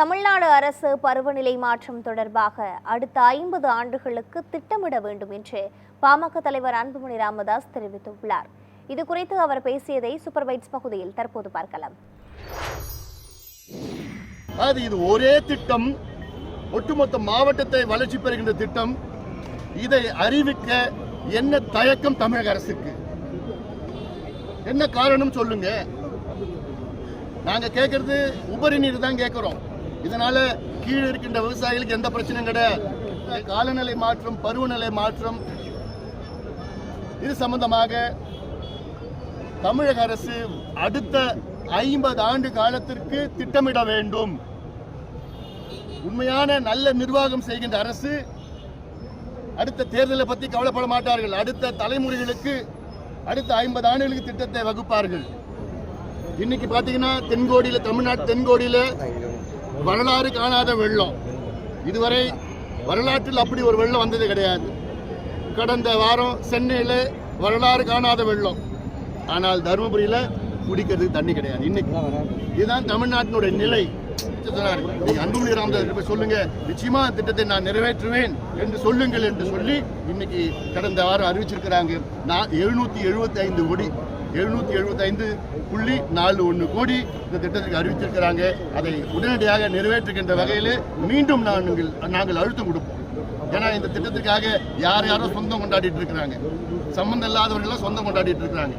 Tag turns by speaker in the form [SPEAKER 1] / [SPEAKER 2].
[SPEAKER 1] தமிழ்நாடு அரசு பருவநிலை மாற்றம் தொடர்பாக அடுத்த ஐம்பது ஆண்டுகளுக்கு திட்டமிட வேண்டும் என்று பாமக தலைவர் அன்புமணி ராமதாஸ் தெரிவித்துள்ளார். இது குறித்து அவர் பேசியதை சூப்பர்வைட்ஸ் பகுதியில் தற்போது பார்க்கலாம்.
[SPEAKER 2] அது இது ஒரே திட்டம் ஒட்டுமொத்த மாவட்டத்தை வளர்ச்சி பெறுகின்ற திட்டம். இதை அறிவிக்க என்ன தயக்கம் தமிழக அரசுக்கு? என்ன காரணம் சொல்லுங்க? நாங்க கேட்கறது உபரி நீர் தான் கேட்கிறோம் இதனால கீழே இருக்கின்ற விவசாயிகளுக்கு எந்த பிரச்சனையும் கிடையாது. காலநிலை மாற்றம் பருவநிலை மாற்றம் இது சம்பந்தமாக தமிழக அரசு அடுத்த ஐம்பது ஆண்டு காலத்திற்கு திட்டமிட வேண்டும். உண்மையான நல்ல நிர்வாகம் செய்கின்ற அரசு அடுத்த தேர்தலை பற்றி கவலைப்பட மாட்டார்கள். அடுத்த தலைமுறைகளுக்கு அடுத்த ஐம்பது ஆண்டுகளுக்கு திட்டத்தை வகுப்பார்கள். இன்னைக்கு பார்த்தீங்கன்னா தென்கோடியில் தமிழ்நாட்டு தென்கோடியில வரலாறு காணாத வெள்ளம். இதுவரை வரலாற்றில் அப்படி ஒரு வெள்ளம் வந்தது கிடையாது. கடந்த வாரம் சென்னையில் வரலாறு காணாத வெள்ளம். ஆனால் தருமபுரியில் குடிக்கிறதுக்கு தண்ணி கிடையாது. இன்னைக்கு இதுதான் தமிழ்நாட்டினுடைய நிலை. அன்புமணி ராமதாஸ் சொல்லுங்க. நிச்சயமா திட்டத்தை நான் நிறைவேற்றுவேன் என்று சொல்லுங்கள் என்று சொல்லி இன்னைக்கு கடந்த வாரம் அறிவிச்சிருக்கிறாங்க. நான் எழுநூத்தி எழுபத்தி ஐந்து கோடி எழுநூத்தி எழுபத்தி ஐந்து புள்ளி நாலு ஒன்று கோடி இந்த திட்டத்துக்கு அறிவித்திருக்கிறாங்க. அதை உடனடியாக நிறைவேற்றுகின்ற வகையில் மீண்டும் நாங்கள் நாங்கள் அழுத்தம் கொடுப்போம். ஏன்னா இந்த திட்டத்திற்காக யார் யாரோ சொந்தம் கொண்டாடிட்டு இருக்கிறாங்க. சம்மந்தம் இல்லாதவர்கள்லாம் சொந்தம் கொண்டாடிட்டு இருக்கிறாங்க.